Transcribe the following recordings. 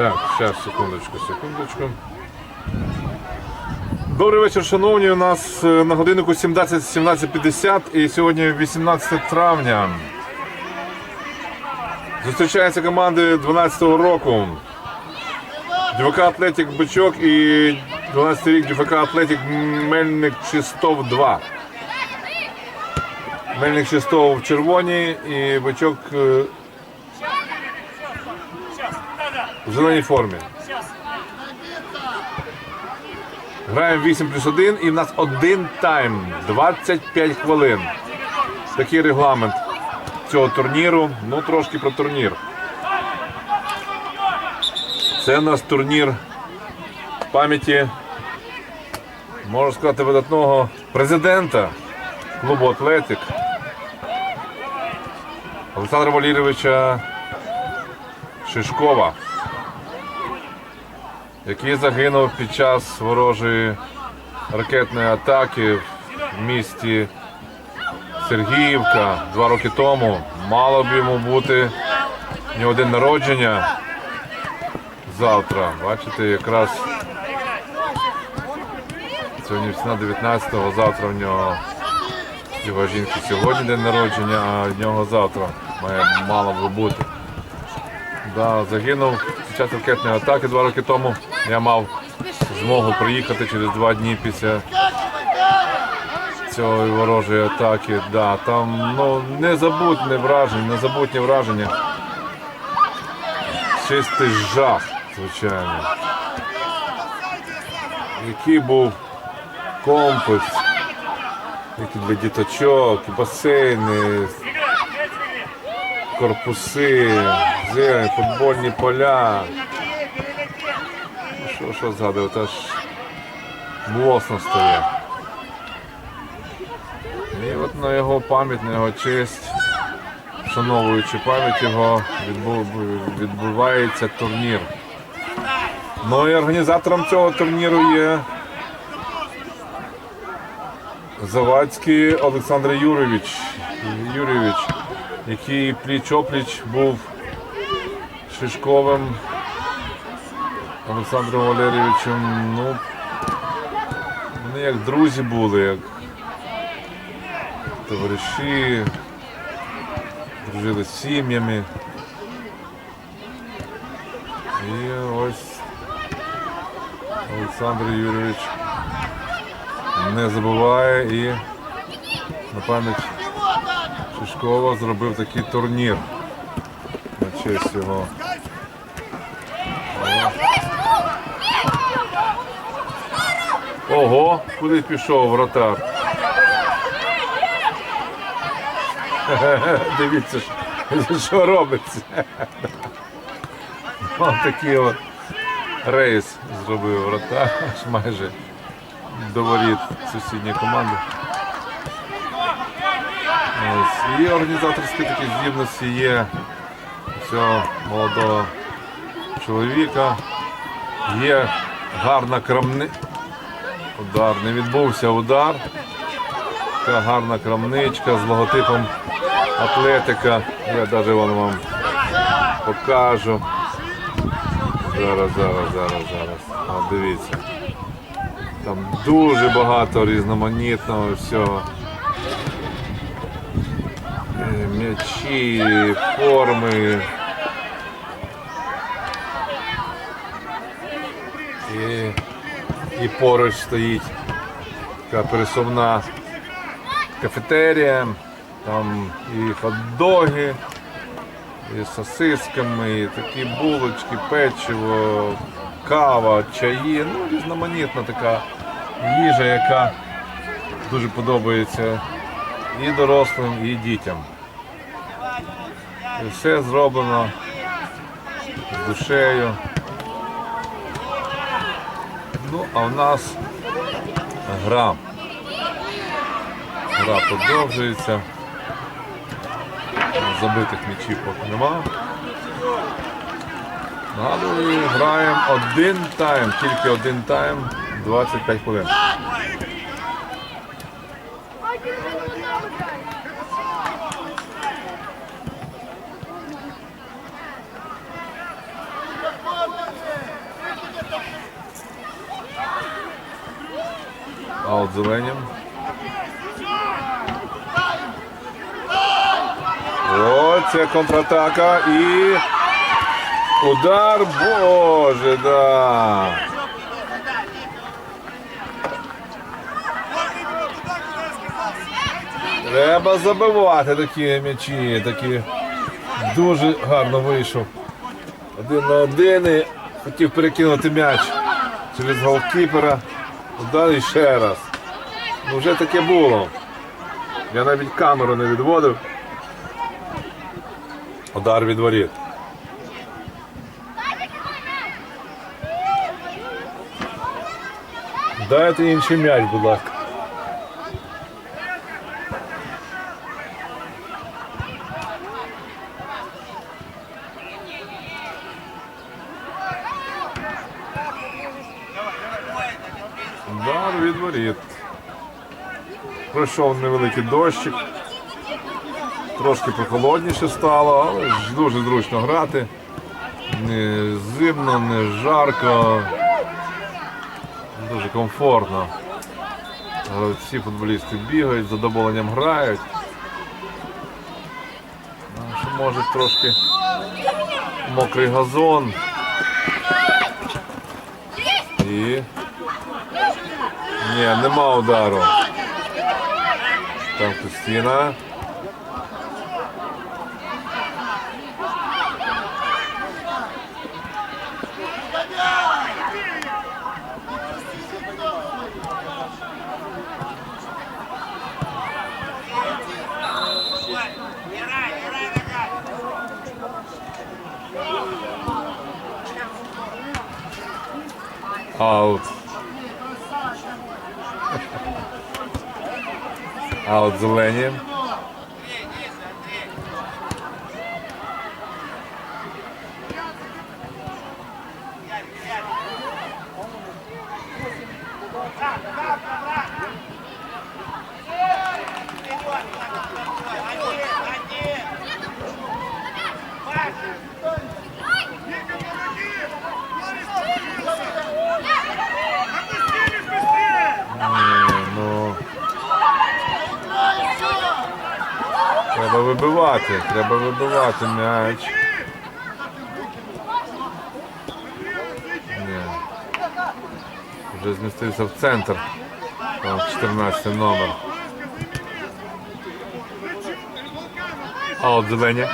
Так, зараз, секундочку, секундочку. Добрий вечір, шановні. У нас е, на годиннику 17 17.50 і сьогодні 18 травня. Зустрічаються команди 12-го року. ДВК Атлетик Бичок і 12 рік ДВК Атлетик Мельник Чистов 2. Мельник Чистов в червоній і бичок в зеленій формі. Граємо 8 плюс 1 і в нас один тайм 25 хвилин. Такий регламент цього турніру. Ну, трошки про турнір. Це у нас турнір пам'яті, можна сказати, видатного президента клубу Атлетик Олександра Валерійовича Шишкова, який загинув під час ворожої ракетної атаки в місті Сергіївка два роки тому. Мало б йому бути нього день народження завтра. Бачите, якраз сьогодні 19-го, завтра в нього його жінки сьогодні день народження, а в нього завтра має мало би бути. Да, загинув час ракетної атаки два роки тому. Я мав змогу приїхати через два дні після цієї ворожої атаки. Да, там ну, незабутнє враження, незабутнє враження. Чистий жах, звичайно. Який був комплекс, які для діточок, басейни, корпуси, зелень, футбольні поля. Що, що згадувати, аж млосно стає. І от на його пам'ять, на його честь, вшановуючи пам'ять його, відбувається турнір. Ну і організатором цього турніру є Завадський Олександр Юрійович, Юрійович, який пліч-опліч був Шишковим Олександром Валерійовичем. Ну, вони як друзі були, як товариші, дружили з сім'ями. І ось Олександр Юрійович не забуває і на пам'ять Шишкова зробив такий турнір на честь його. Ого, куди пішов вратар? Дивіться, що- робиться. Ось такий от рейс зробив вратар, аж майже до воріт сусідньої команди. Ось. І організаторські такі здібності є цього молодого чоловіка. Є гарна крамни. Удар. Не відбувся удар. Така гарна крамничка з логотипом атлетика. Я навіть вон вам покажу. Зараз, зараз, зараз, зараз. От дивіться. Там дуже багато різноманітного всього. Е, М'ячі, форми. І, і поруч стоїть така пересувна кафетерія, там і хот-доги, і сосисками, і такі булочки, печиво, кава, чаї, ну різноманітна така їжа, яка дуже подобається і дорослим, і дітям. І все зроблено з душею. Ну, а в нас гра. Гра продовжується. Забитих м'ячів поки нема. Нагадую, граємо один тайм, тільки один тайм, 25 хвилин. Аут зеленім. О, це контратака і удар, боже, да. Треба забивати такі м'ячі, такі дуже гарно вийшов. Один на один і хотів перекинути м'яч через голкіпера. Удар і ще раз. Ну вже таке було. Я навіть камеру не відводив. Удар від воріт. Дайте інший м'яч, будь ласка. Удар від воріт. Пройшов невеликий дощик. Трошки прохолодніше стало, але дуже зручно грати. Не зимно, не жарко. Дуже комфортно. Всі футболісти бігають, з задоволенням грають. Ну, Що може трошки мокрий газон. І. Ні, нема удару. Там Кристина. Аут. Аут зелені. Ні, ну. Треба вибивати, треба вибивати м'яч. Ні. Вже змістився в центр. Там 14 номер. А от зелені.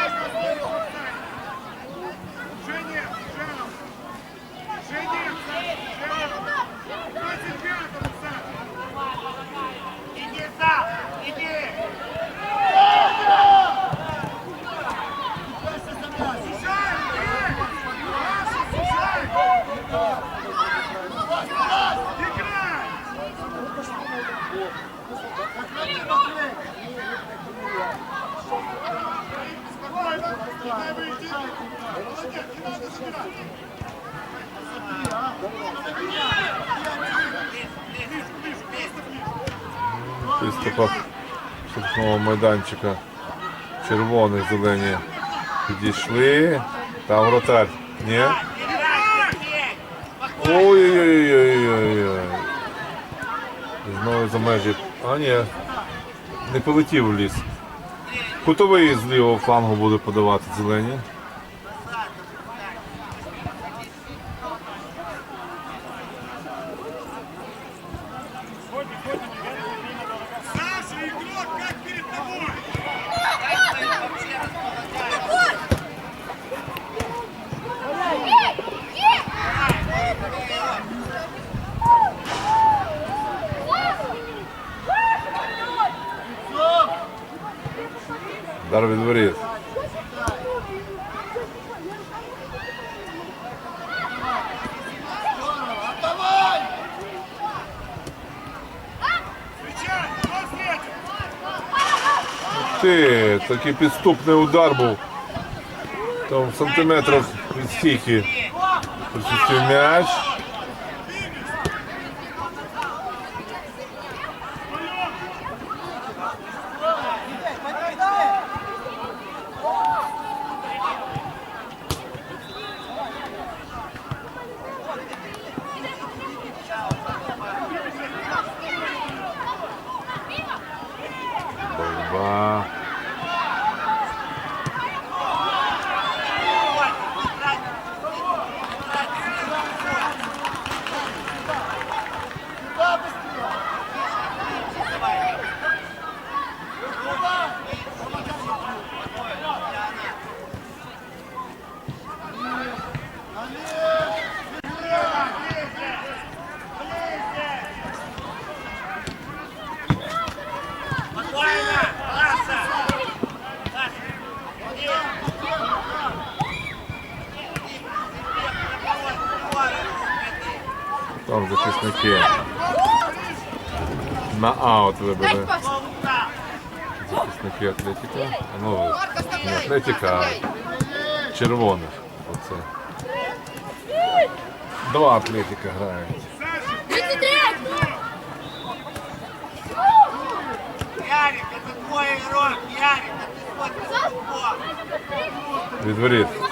Приступав штрафного майданчика. Червоний, зелені. Підійшли. Там вратар. Ні? Ой-ой-ой-ой-ой. Знову за межі. А ні. Не полетів в ліс. Кутовий з лівого флангу буде подавати зелені. Дар від воріт. Встречай, кто встретит? Ти, такий підступний удар був. Там сантиметрах від стійки. Прочистив м'яч. Там захисники. На аут вибили захисники Атлетіка. Ну, не Атлетіка, а червоних. Оце. Два Атлетіка грають. Ярик, это твой игрок! Ярик, а ты смотришь на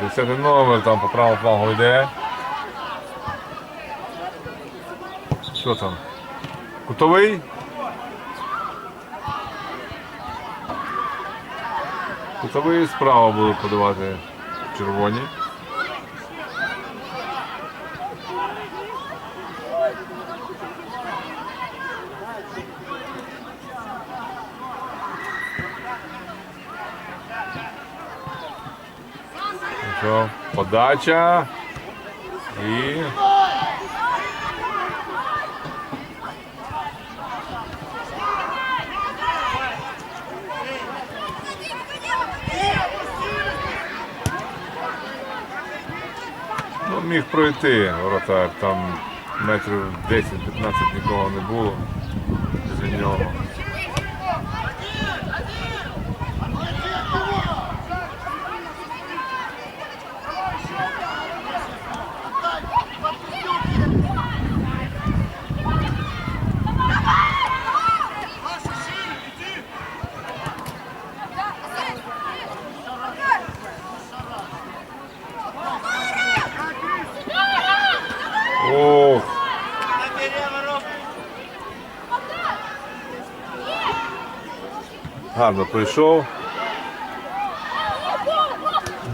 Десятий номер там по правому флангу йде. Що там? Кутовий? Кутовий справа будуть подавати червоні. Що, подача. І. Ну, міг пройти воротар, там метрів 10-15 нікого не було за нього. Гарно прийшов.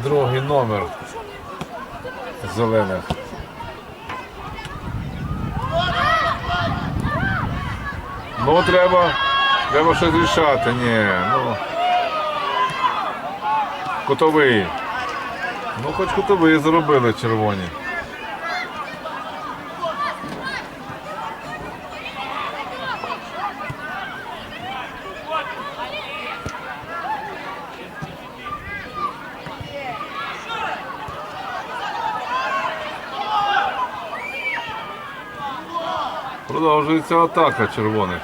Другий номер зелених. Ну треба, треба щось рішати. Ні, ну. Кутовий. Ну хоч кутовий заробили червоні. Продовжується атака червоних.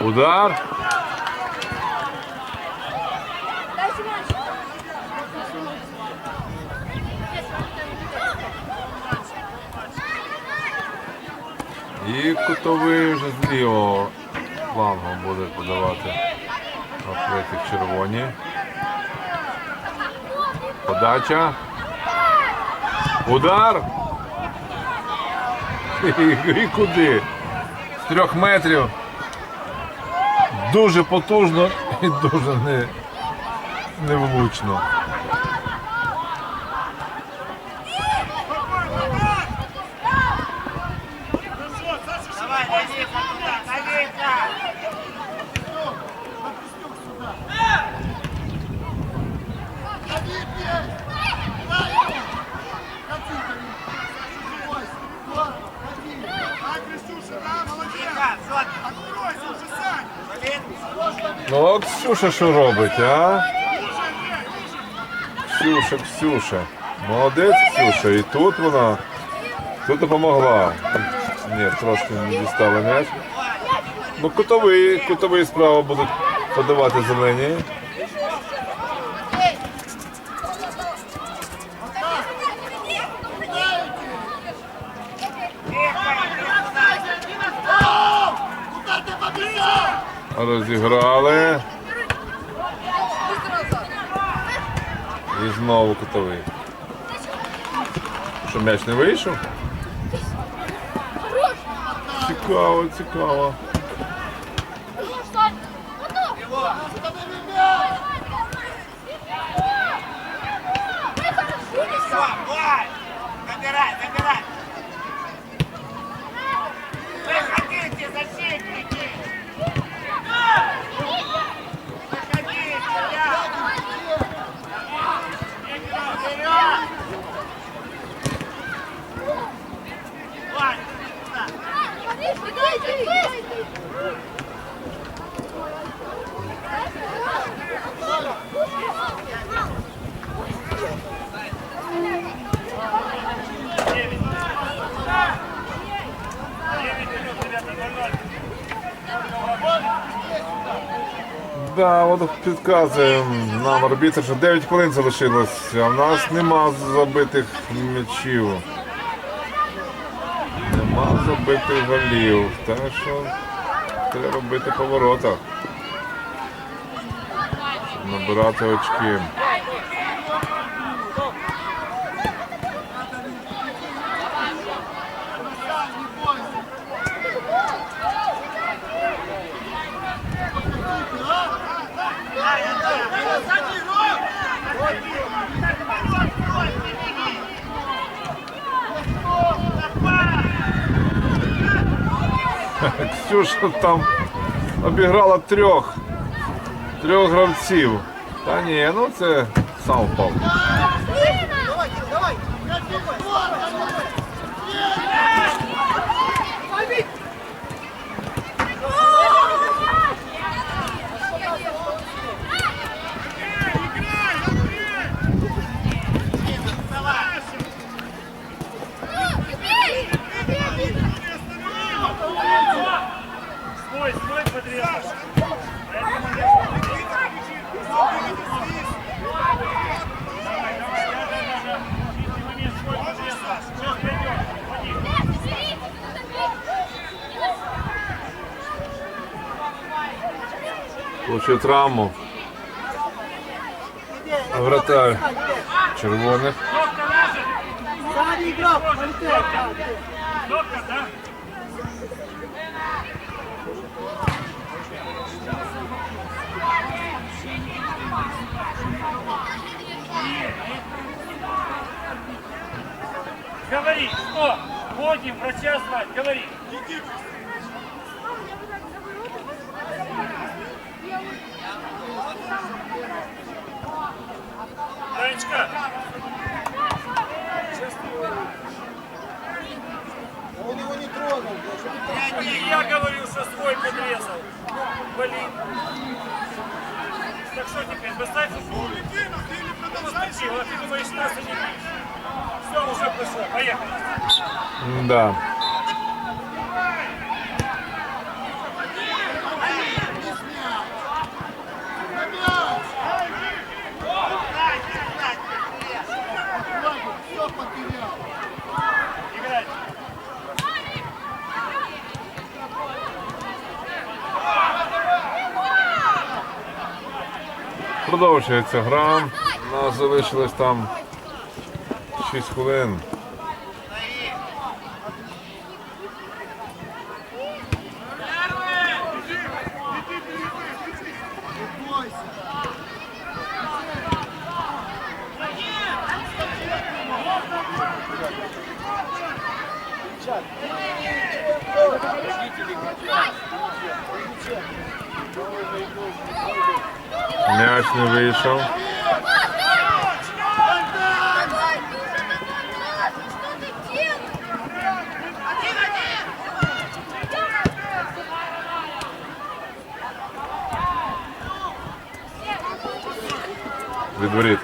Удар. І кутовий вже з лівого флангу буде подавати атлетик червоні. Подача. Удар. І, куди? З трьох метрів. Дуже потужно і дуже не, невлучно. Ксюша що робить, а? Ксюша, Ксюша. Молодець Ксюша. І тут вона. Тут допомогла. Ні, трошки не дістала м'яч. Ну, кутовий, кутовий справа будуть подавати зелені. Розіграли. І знову кутовий. Що м'яч не вийшов? Цікаво, цікаво. Все, давай! Забирай, забирай! Да, от підказує нам арбітр, що 9 хвилин залишилось, а в нас нема забитих м'ячів. Нема забитих голів. Так що треба бити по воротах. Щоб Набирати очки. Ксюша там обіграла трьох. Трьох гравців. Та ні, ну це сам впав. Стой, стой, подрезай. Получив травму. Вратарь червоних. Загадний грав, політець. Добре, так? Говори, что? Будем врача звать, говори. Да. Продовжується гра. У нас залишилось там 6 хвилин. М'яч не вийшов. Від воріт.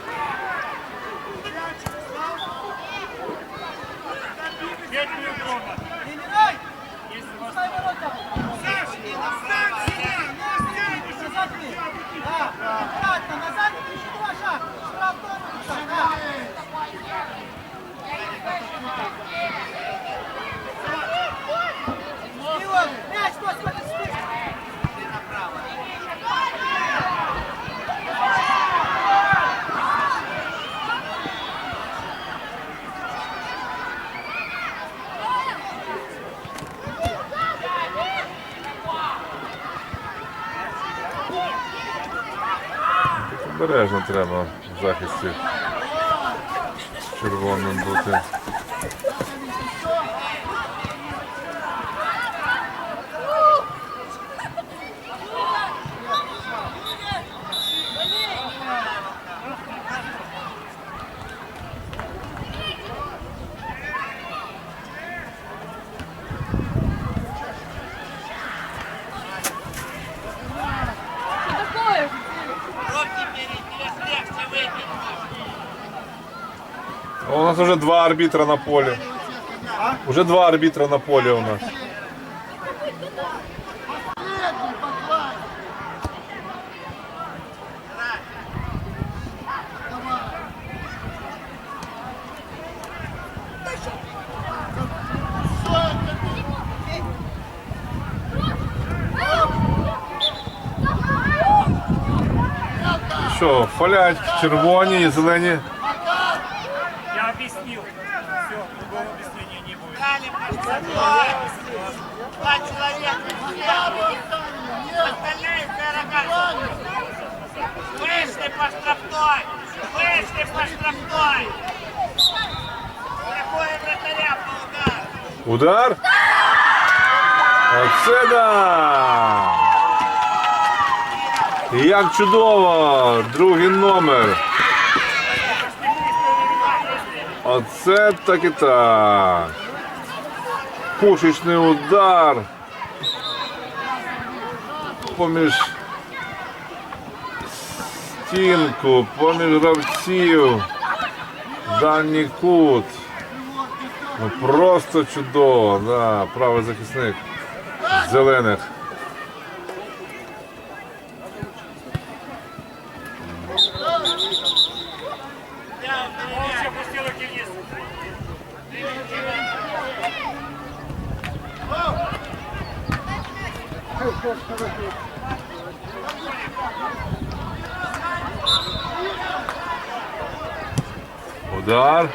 Обережно треба в захисті червоним бути. два арбітра на полі. Уже два арбітра на полі у нас. Що, фалять червоні і зелені. Я объяснил. Все, другого объяснения не будет. Дали по штрафной. Два человека. все. Остальные дорога. Вышли по штрафной. Вышли по штрафной. Какой вратаря по удару. Удар. Оце да! Як чудово! Другий номер. Оце так і так. Пушечний удар. Поміж стінку, поміж гравців. Дальній кут. Ну просто чудово, да, правий захисник зелених. Удар.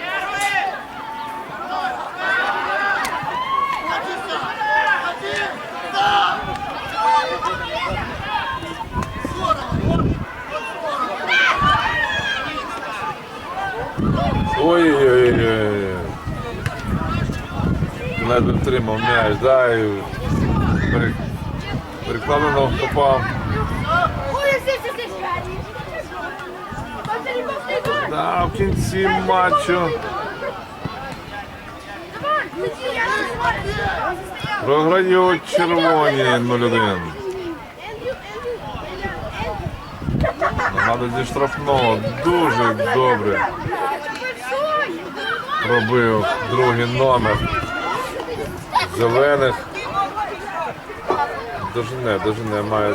Ой-ой-ой. Ледве втримав м'яч, да, і пере- перекладено попав. Да, в кінці матчу програють червоні 0-1. Эндрю, Эндрю, зі штрафного дуже добре пробив другий номер зелених. Дожене, дожене, має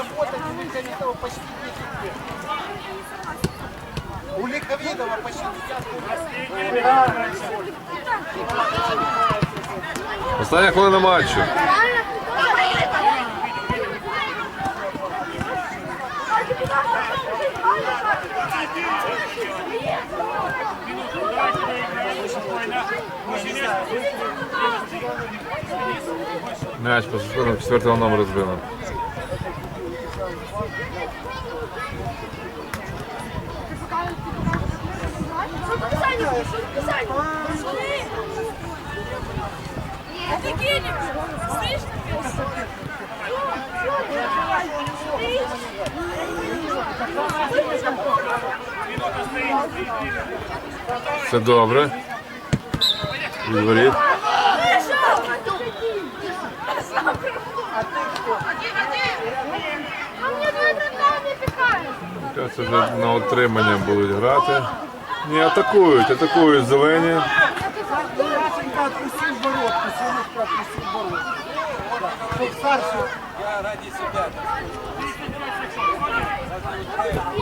работать у Лиховидова почти 10 лет. У Лиховидова почти 10 лет. Остання хвилина матчу. М'яч по четвертого номера. Слышишь? Все добре. Відворіт. Зараз вже на отримання будуть грати. Ні, атакують, атакують зелені. Я раді бородку,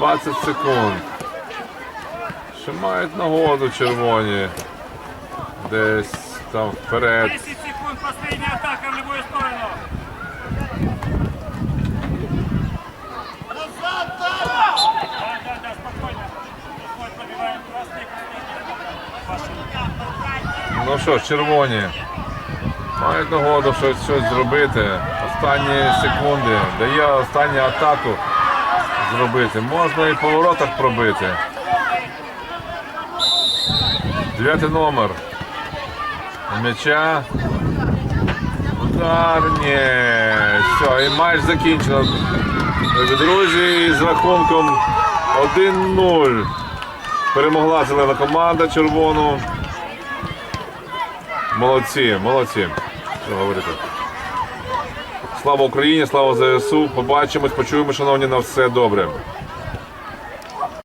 20 секунд. Ще мають нагоду червоні. Десь там вперед. 10 секунд, последняя атака в любую сторону. Ну що червоні. Мають нагоду щось, щось зробити. Останні секунди. Дає останню атаку зробити. Можна і по воротах пробити. Дев'ятий номер. М'яча. Удар. Ні. Все, і матч закінчено. Друзі, з рахунком 1-0. Перемогла зелена команда червону. Молодці, молодці. Що говорити? Слава Україні, слава ЗСУ. Побачимось, почуємо, шановні, на все добре.